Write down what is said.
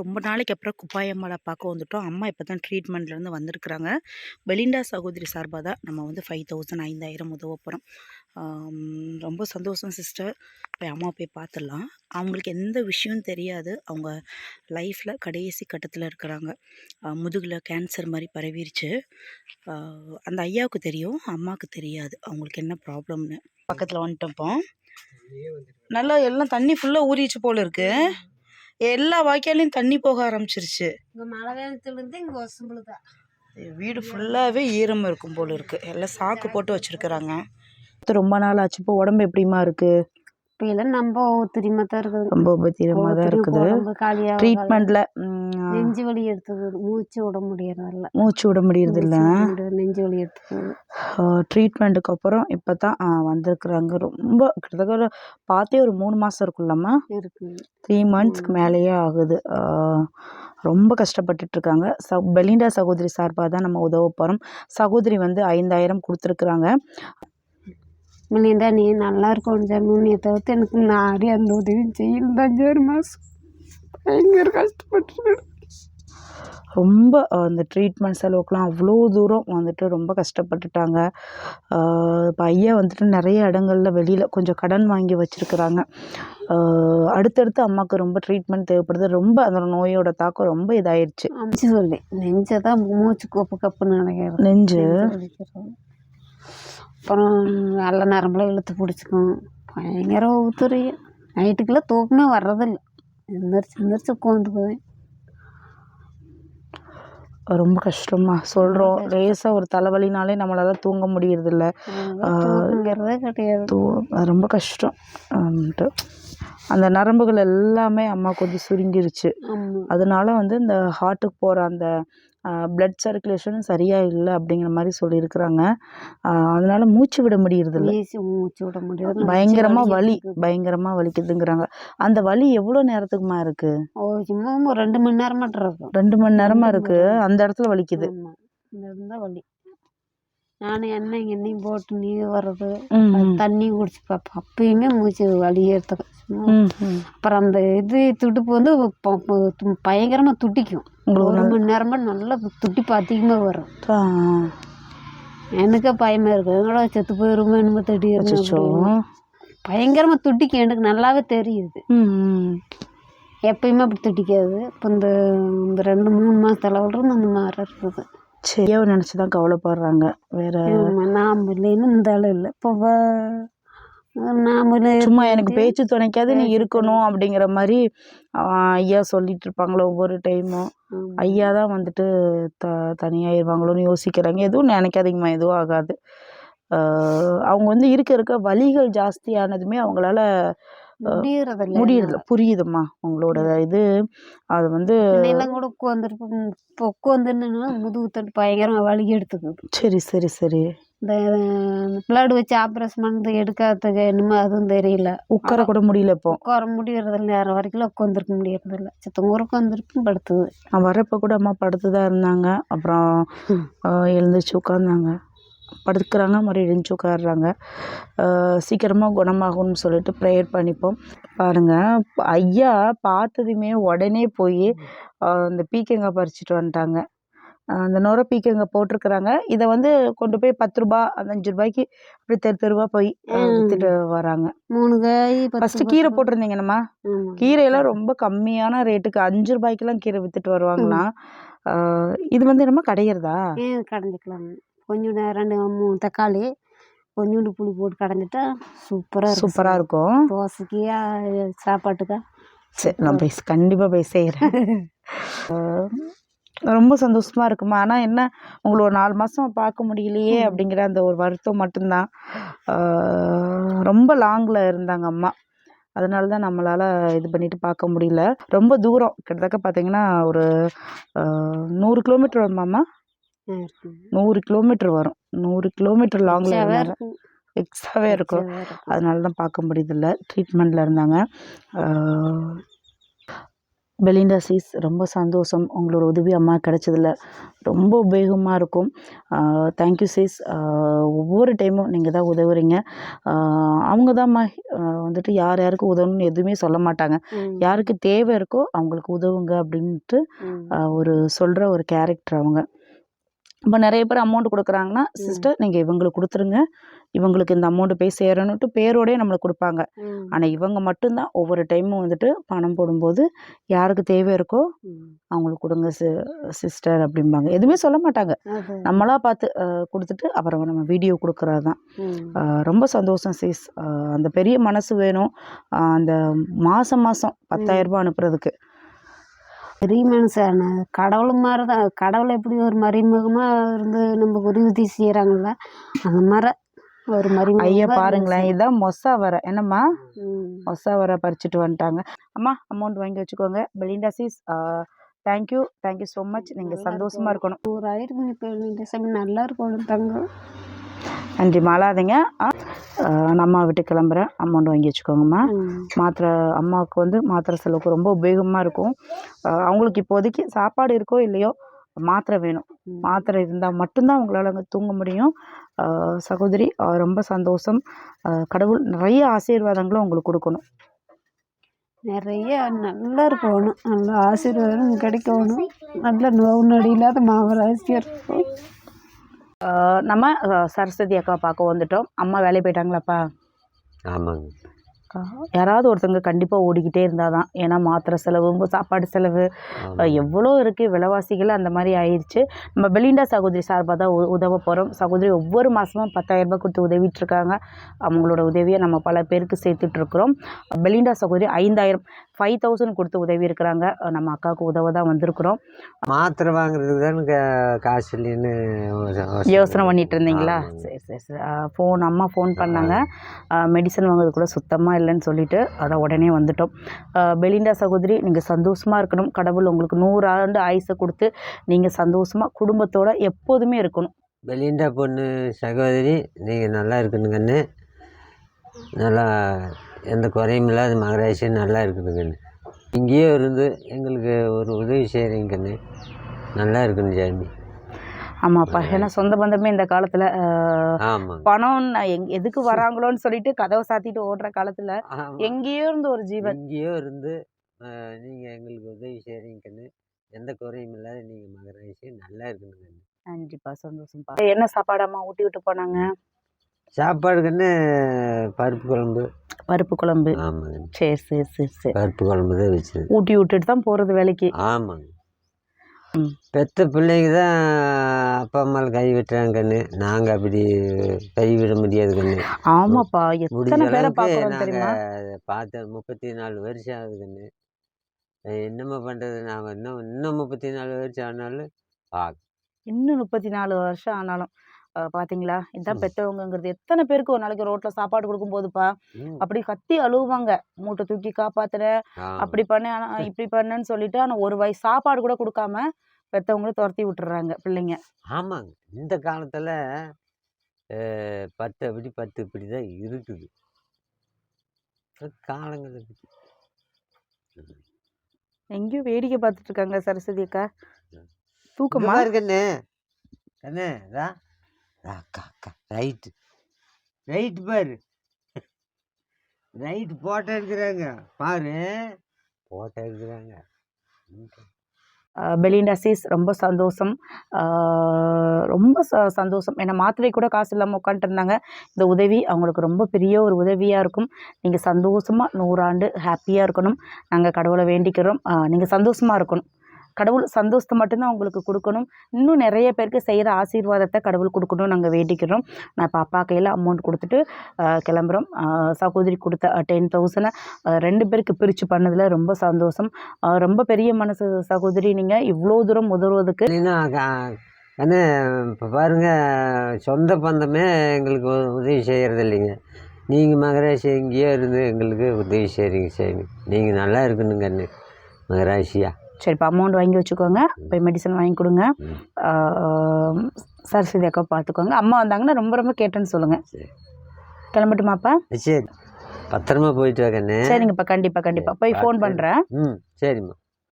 ரொம்ப நாளைக்கு அப்புறம் குப்பாயம்மாளை பார்க்க வந்துட்டோம். அம்மா இப்போ தான் ட்ரீட்மெண்ட்லேருந்து வந்திருக்கிறாங்க. பெலிண்டா சகோதரி சார்பாக தான் நம்ம வந்து ஃபைவ் தௌசண்ட் ஐந்தாயிரம் உதவ போகிறோம் ரொம்ப சந்தோஷம் சிஸ்டர் போய் அம்மா போய் பார்த்துடலாம். அவங்களுக்கு எந்த விஷயம் தெரியாது. அவங்க லைஃப்பில் கடைசி கட்டத்தில் இருக்கிறாங்க. முதுகில் கேன்சர் மாதிரி பரவிருச்சு. அந்த ஐயாவுக்கு தெரியும் அம்மாவுக்கு தெரியாது. அவங்களுக்கு என்ன ப்ராப்ளம்னு பக்கத்தில் வந்துட்டோம் நல்லா எல்லாம் தண்ணி ஃபுல்லாக ஊறிச்சு போல இருக்கு. எல்லா வாய்க்காலையும் தண்ணி போக ஆரம்பிச்சிருச்சு. இங்கே மழை வேகத்துலேருந்து இங்கே ஒசம்புழுதான் வீடு ஃபுல்லாகவே ஈரம் இருக்கும் போல இருக்கு. எல்லாம் சாக்கு போட்டு வச்சிருக்கிறாங்க. ரொம்ப நாள் ஆச்சு. இப்போ உடம்பு எப்படிமா இருக்கு? இப்போ எல்லாம் நம்ம ஒத்துரிமா தான் இருக்குது. ரொம்ப பத்திரமா தான் இருக்குது. காலியாக ட்ரீட்மெண்ட்ல நெஞ்சு வலி எடுத்துக்குது. மூச்சு விட முடியறதில்ல. மூச்சு விட முடியறது இல்ல நெஞ்சு வலி எடுத்துக்குது. ட்ரீட்மெண்ட்டுக்கு அப்புறம் இப்போ தான் வந்திருக்குறாங்க. ரொம்ப கிட்டத்தட்ட ஒரு பார்த்தே ஒரு மூணு மாதம் இருக்குல்லம்மா இருக்குது த்ரீ மந்த்ஸ்க்கு மேலேயே ஆகுது. ரொம்ப கஷ்டப்பட்டுட்டு இருக்காங்க ச பெலிண்டா சகோதரி சார்பாக தான் நம்ம உதவ போகிறோம் சகோதரி வந்து ஐந்தாயிரம் கொடுத்துருக்குறாங்க. முன்னேந்தா நீ நல்லா இருக்கும் ஜன்மனியை தவிர்த்து எனக்கு நாரே அந்த உதவியும் செய்யல அஞ்சாறு மாதம் பயங்கர கஷ்டப்பட்டு ரொம்ப அந்த ட்ரீட்மெண்ட் செலவுக்குலாம் அவ்வளோ தூரம் வந்துட்டு ரொம்ப கஷ்டப்பட்டுட்டாங்க. இப்போ ஐயா வந்துட்டு நிறைய இடங்கள்ல வெளியில் கொஞ்சம் கடன் வாங்கி வச்சுருக்குறாங்க. அடுத்தடுத்து அம்மாவுக்கு ரொம்ப ட்ரீட்மெண்ட் தேவைப்படுது. ரொம்ப அந்த நோயோட தாக்கம் ரொம்ப இதாயிடுச்சு அமுச்சு சொல்லி நெஞ்சை தான் மூச்சு கப்பு கப்புன்னு நினைக்கிறது நெஞ்சு. அப்புறம் நல்ல நரம்புல இழுத்து பிடிச்சிக்கும். பயங்கர ஊத்துறிய நைட்டுக்கெல்லாம் தூக்கமே வர்றதில்ல. எந்திரிச்சு எந்திரிச்சு உட்காந்துக்குவேன் ரொம்ப கஷ்டமா. சொல்கிறோம் லேசாக ஒரு தலைவலினாலே நம்மளால தூங்க முடியறதில்ல. தூக்கங்கிறதே கிடையாது. தூ ரொம்ப கஷ்டம். அந்த நரம்புகள் எல்லாமே அம்மா கொஞ்சம் சுருங்கிருச்சு. அதனால வந்து இந்த ஹார்ட்டுக்கு போகிற அந்த பிளட் சர்க்குலேஷனும் சரியாக இல்லை அப்படிங்கிற மாதிரி சொல்லியிருக்கிறாங்க. அதனால மூச்சு விட முடியறதில்ல. மூச்சு விட முடியாது பயங்கரமாக வலி பயங்கரமாக வலிக்குதுங்கிறாங்க. அந்த வலி எவ்வளோ நேரத்துக்குமா இருக்கு? ஓ சும்மா ஒரு ரெண்டு மணி நேரம் மட்டும் இருக்கும். ரெண்டு மணி நேரமா இருக்கு. அந்த இடத்துல வலிக்குது. வலி. நானும் எண்ணெய் எண்ணெயும் போட்டு நீர் வர்றது. தண்ணி குடிச்சு பார்ப்பேன் அப்பயுமே மூச்சு வலி எடுத்துக்கும். அப்புறம் அந்த இது துடுப்பு வந்து ப- ப- பயங்கரமா துடிக்கும் உங்களுக்கு ஒரு மணி நேரமா நல்லா துடிப்பு அதிகமாக வரும் எனக்கே பயமா இருக்கு எங்களோட செத்து போயிருமோ என்னமோ திடீர்னு அச்சச்சோ. அப்படின்னு. பயங்கரமா துடிக்கும் எனக்கு நல்லாவே தெரியுது. எப்பயுமே அப்படி துடிக்காது இப்போ இந்த இந்த ரெண்டு மூணு மாதம் அளவுல அந்த மாதிரி இருக்குது சரி ஐயாவை நினச்சி தான் கவலைப்படுறாங்க. வேற நாம இல்லைன்னு இந்த ஆள் இல்லை. இப்போ நாம சும்மா எனக்கு பேச்சு துணைக்காது நீ இருக்கணும் அப்படிங்கிற மாதிரி ஐயா சொல்லிட்டு இருப்பாங்களோ ஒவ்வொரு டைமும். ஐயா தான் வந்துட்டு த தனியாயிருவாங்களோன்னு யோசிக்கிறாங்க. எதுவும் நினைக்காதீங்கம்மா எதுவும் ஆகாது. அவங்க வந்து இருக்க இருக்க வலிகள் ஜாஸ்தியானதுமே அவங்களால முடியறதில்ல புரியுதும்மா உங்களோட இது. அது வந்து எல்லாம் கூட உட்காந்துருப்போம் இப்போ உட்காந்துன்னு முதுகு தட்டு பயங்கரமாக வலி எடுத்துக்குது. சரி சரி சரி. இந்த பிளட் வச்சு ஆப்ரேஷன் பண்ணது எடுக்காததுக்கு என்னமோ அதுவும் தெரியல. உட்கார கூட முடியல இப்போ. உட்கார முடியறதில்ல. நேரம் வரைக்கும் உட்காந்துருக்க முடியறதில்ல. சித்தம் ஊர் உட்காந்துருக்கும் படுத்துது. நான் வரப்போ கூட அம்மா படுத்து தான் இருந்தாங்க. அப்புறம் எழுந்திரிச்சு உட்காந்தாங்க படுத்துக்கிறாங்க மறுபடியும் எழுந்துச்சு உட்காடுறாங்க சீக்கிரமாக குணமாகும்னு சொல்லிட்டு ப்ரேயர் பண்ணிப்போம். பாருங்கள் ஐயா பார்த்ததுமே உடனே போய் இந்த பீக்கங்காய் பறிச்சுட்டு வந்துட்டாங்க. அந்த நுர பீக்கங்காய் போட்டிருக்கிறாங்க. இதை வந்து கொண்டு போய் பத்து ரூபா அந்த அஞ்சு ரூபாய்க்கு அப்படி தெரு தெருவா போய் வித்துட்டு வராங்க. மூணு காய் ஃபஸ்ட்டு கீரை போட்டிருந்தீங்கன்னம்மா கீரையெல்லாம் ரொம்ப கம்மியான ரேட்டுக்கு அஞ்சு ரூபாய்க்கெல்லாம் கீரை வித்துட்டு வருவாங்களாம். ஆஹ் இது வந்து என்னமோ கடையிறதா? கடைஞ்சிக்கலாம் கொஞ்சம் ரெண்டு மூணு தக்காளி கொஞ்சோண்டு புளி போட்டு கடைஞ்சிட்டா சூப்பராக சூப்பராக இருக்கும். தோசைக்கு சாப்பாட்டுக்கா சரி நான் போய் கண்டிப்பாக போய் செய்கிறேன் ரொம்ப சந்தோஷமா இருக்குமா? ஆனால் என்ன உங்களை ஒரு நாலு மாதம் பார்க்க முடியலையே அப்படிங்கிற அந்த ஒரு வருத்தம் மட்டும்தான். ரொம்ப லாங்கில் இருந்தாங்க அம்மா. அதனால தான் நம்மளால் இது பண்ணிட்டு பார்க்க முடியல. ரொம்ப தூரம் கிட்டத்தட்ட பார்த்தீங்கன்னா ஒரு நூறு கிலோமீட்டர் வருமாம்மா? நூறு கிலோமீட்டர் வரும். நூறு கிலோமீட்டர் லாங்கில் எக்ஸ்ட்ராவே இருந்தாங்க இருக்கும். எக்ஸ்ட்ராவே இருக்கும். அதனால தான் பார்க்க முடியதில்ல ட்ரீட்மெண்ட்டில் இருந்தாங்க. பெலிண்டா சீஸ் ரொம்ப சந்தோஷம். உங்களோட உதவி அம்மா கிடைச்சதில் ரொம்ப உபயோகமாக இருக்கும். தேங்க்யூ சீஸ் ஒவ்வொரு டைமும் நீங்கள் தான் உதவுறீங்க. அவங்க தான்மா வந்துட்டு யார் யாருக்கு உதவணும்னு எதுவுமே சொல்ல மாட்டாங்க. யாருக்கு தேவை இருக்கோ அவங்களுக்கு உதவுங்க அப்படின்ட்டு ஒரு சொல்கிற ஒரு கேரக்டர் அவங்க. இப்போ நிறைய பேர் அமௌண்ட் கொடுக்குறாங்கன்னா சிஸ்டர் நீங்கள் இவங்களுக்கு கொடுத்துருங்க. இவங்களுக்கு இந்த அமௌண்ட் போய் சேரணுன்ட்டு பேரோடயே நம்மளுக்கு கொடுப்பாங்க. ஆனால் இவங்க மட்டும்தான் ஒவ்வொரு டைமும் வந்துட்டு பணம் போடும்போது யாருக்கு தேவை இருக்கோ. அவங்களுக்கு கொடுங்க சி சிஸ்டர் அப்படிம்பாங்க. எதுவுமே சொல்ல மாட்டாங்க. அது, நம்மளா பார்த்து கொடுத்துட்டு அப்புறம் நம்ம வீடியோ கொடுக்குறது தான் ரொம்ப சந்தோஷம் சிஸ் அந்த பெரிய மனசு வேணும். அந்த மாதம் மாதம் பத்தாயிரரூபா அனுப்புறதுக்கு. மனுஷன். கடவுள் மாதிரி தான் கடவுள் எப்படி ஒரு மறைமுகமாக இருந்து நம்ம உதவி செய்கிறாங்கல்ல அந்த மாதிரி ஒரு மறைமுகமா ஐயா பாருங்களேன். இதான் மொசா வர. என்னம்மா. மொசா வர பறிச்சுட்டு வந்துட்டாங்க. அம்மா அமௌண்ட் வாங்கி வச்சுக்கோங்க. Belinda sis thank you thank you so much நீங்கள் சந்தோஷமாக இருக்கணும். இப்போ இந்த சமயம் நல்லா இருக்கணும் தங்கம். நன்றி மாலாதீங்க அஹ், நான் அம்மா விட்டு கிளம்புறேன் அமௌண்ட் வாங்கி வச்சுக்கோங்கம்மா. மாத்திரை அம்மாவுக்கு வந்து மாத்திரை செலவுக்கு ரொம்ப உபயோகமாக இருக்கும். அவங்களுக்கு இப்போதைக்கு சாப்பாடு இருக்கோ இல்லையோ மாத்திரை வேணும். மாத்திரை இருந்தால் மட்டும்தான் அவங்களால அங்கே தூங்க முடியும். சகோதரி ரொம்ப சந்தோஷம். கடவுள் நிறைய ஆசீர்வாதங்களும் உங்களுக்கு கொடுக்கணும். நிறைய நல்லா இருக்கணும். நல்ல ஆசீர்வாதம் கிடைக்கணும். நல்ல நோவு நொடி இல்லாத மாவராசியாக இருக்கும் நம்ம சரஸ்வதி அக்கா பார்க்க வந்துட்டோம். அம்மா வேலைக்கு போயிட்டாங்களாப்பா? ஆமாங்க. யாராவது ஒருத்தவங்க கண்டிப்பாக ஓடிக்கிட்டே இருந்தால் தான். ஏன்னா மாத்திரை செலவு சாப்பாடு செலவு எவ்வளோ இருக்குது விலைவாசிகள் அந்த மாதிரி ஆயிடுச்சு. நம்ம பெலிண்டா சகோதரி சார்பாக தான் உதவ போகிறோம் சகோதரி ஒவ்வொரு மாதமும் பத்தாயிரம் ரூபாய் கொடுத்து உதவிட்டு இருக்காங்க. அவங்களோட உதவியை நம்ம பல பேருக்கு சேர்த்துட்ருக்குறோம் பெலிண்டா சகோதரி ஐந்தாயிரம் ஃபைவ் தௌசண்ட் கொடுத்து உதவி இருக்கிறாங்க நம்ம அக்காவுக்கு உதவ தான் வந்திருக்கிறோம். மாத்திரை வாங்குறதுக்கு தானே காசு இல்லைன்னு யோசனை பண்ணிட்டு இருந்தீங்களா. சரி சரி சரி. ஃபோன் அம்மா ஃபோன் பண்ணாங்க. மெடிசன் வாங்குறது கூட சுத்தமாக இல்லைன்னு சொல்லிட்டு அதான் உடனே வந்துட்டோம். பெலிண்டா சகோதரி நீங்கள் சந்தோஷமாக இருக்கணும். கடவுள் உங்களுக்கு நூறு ஆண்டு ஆயுசை கொடுத்து நீங்கள் சந்தோஷமாக குடும்பத்தோட எப்போதுமே இருக்கணும். பெலிண்டா பொண்ணு சகோதரி நீங்கள் நல்லா இருக்கணுங்கண்ணு நல்லா எந்த குறையும் இல்லாத மகராசி நல்லா இருக்கணுங்கண்ணு இங்கேயே இருந்து எங்களுக்கு ஒரு உதவி செய்கிறீங்கண்ணு நல்லா இருக்கணும் ஜாமி. ஆமாப்பா ஏன்னா சொந்த பந்தமே இந்த காலத்தில் பணம் எங் எதுக்கு வராங்களோன்னு சொல்லிட்டு கதவை சாத்திட்டு ஓடுற காலத்தில். எங்கேயோ இருந்து ஒரு ஜீவன். இங்கேயோ இருந்து நீங்கள் எங்களுக்கு உதவி செய்கிறீங்கன்னு எந்த குறையும் இல்லாத நீங்கள் மகராசி நல்லா இருக்கணுங்கண்ணு கண்டிப்பா சந்தோஷம்ப்பா. என்ன சாப்பாடு அம்மா ஊட்டி விட்டு போனாங்க? சாப்பாடுக்குன்னு பருப்பு குழம்பு பருப்பு குழம்பு. ஆமாங்க. சரி சரி சரி சரி. பருப்பு குழம்பு தான் வச்சது ஊட்டி விட்டுட்டு தான் போகிறது வேலைக்கு. ஆமாங்க. ம். பெத்த பிள்ளைங்க தான் அப்பா அம்மாவில் கை விட்டுறாங்கன்னு நாங்கள் அப்படி கைவிட முடியாது கண்ணு. ஆமாப்பா எத்தனை பேரை பார்க்குறோம் தெரியுமா? நாங்கள் பார்த்த முப்பத்தி நாலு வருஷம் ஆகுது கண்ணு. என்னம்மா பண்ணுறது நாங்கள் இன்னும் இன்னும் முப்பத்தி நாலு வருஷம் ஆனாலும் பார்க்க இன்னும் முப்பத்தி நாலு வருஷம் ஆனாலும் அஹ், பாத்தீங்களா? இதான் பெற்றவங்கங்கிறது எத்தனை பேருக்கு ஒரு நாளைக்கு ரோட்ல சாப்பாடு கொடுக்கும் போதுப்பா. அப்படி கத்தி அழுவாங்க மூட்டை தூக்கி காப்பாத்துறேன். அப்படி பண்ண ஆனா இப்படி பண்ணேன்னு சொல்லிட்டு ஆனா ஒரு வயசு சாப்பாடு கூட கொடுக்காம பெத்தவங்களும் துரத்தி விட்டுறாங்க பிள்ளைங்க. ஆமாங்க. இந்த காலத்தில் பத்து அப்படி பத்து இப்படி தான் இருக்குது. காலங்கள் அப்படி. எங்கேயும் வேடிக்கை பார்த்துட்டு இருக்காங்க சரஸ்வதி அக்கா. தூக்கமா? பாரு கண்ணு. கண்ணு ரா ரா, அக்கா அக்கா ரைட்டு. ரைட்டு பாரு. ரைட்டு போட்டோ எடுக்கிறாங்க. பாரு. போட்டோ எடுக்கிறாங்க. பெலிண்டா சீஸ் ரொம்ப சந்தோஷம். ரொம்ப ச சந்தோஷம். ஏன்னா மாத்திரை கூட காசு இல்லாமல் உட்காந்துருந்தாங்க இந்த உதவி அவங்களுக்கு ரொம்ப பெரிய ஒரு உதவியாக இருக்கும். நீங்கள் சந்தோஷமாக நூறாண்டு ஹாப்பியாக இருக்கணும். நாங்கள் கடவுளை வேண்டிக்கிறோம். நீங்கள் சந்தோஷமாக இருக்கணும். கடவுள் சந்தோஷத்தை மட்டும்தான் அவங்களுக்கு கொடுக்கணும். இன்னும் நிறைய பேருக்கு செய்கிற ஆசீர்வாதத்தை கடவுள் கொடுக்கணும் நாங்கள் வேண்டிக்கிறோம். நான் இப்போ அப்பா கையில் அமௌண்ட் கொடுத்துட்டு கிளம்புறோம். சகோதரி கொடுத்த டென் தௌசண்டை ரெண்டு பேருக்கு பிரித்து பண்ணதில் ரொம்ப சந்தோஷம். ரொம்ப பெரிய மனசு சகோதரி நீங்கள் இவ்வளோ தூரம் உதவுறதுக்கு. இல்லைன்னா இப்போ பாருங்கள் சொந்த பந்தமே எங்களுக்கு உதவி செய்கிறது இல்லைங்க. நீங்கள் மகராசி இங்கேயே இருந்து எங்களுக்கு உதவி செய்கிறீங்க சாமி நீங்கள் நல்லா இருக்கணுங்க கண்ணு மகராசியா? சரி இப்போ அமௌண்ட் வாங்கி வச்சுக்கோங்க. போய் மெடிசன் வாங்கி கொடுங்க. சரஸ்வதி அக்கா பார்த்துக்கோங்க அம்மா வந்தாங்கன்னா ரொம்ப ரொம்ப கேட்டேன்னு சொல்லுங்கள் கிளம்பட்டுமாப்பா சரி பத்திரமா போயிட்டு வா கண்ணு சரிங்கப்பா கண்டிப்பாக கண்டிப்பாக போய் ஃபோன். பண்ணுறேன் ம் சரிம்மா.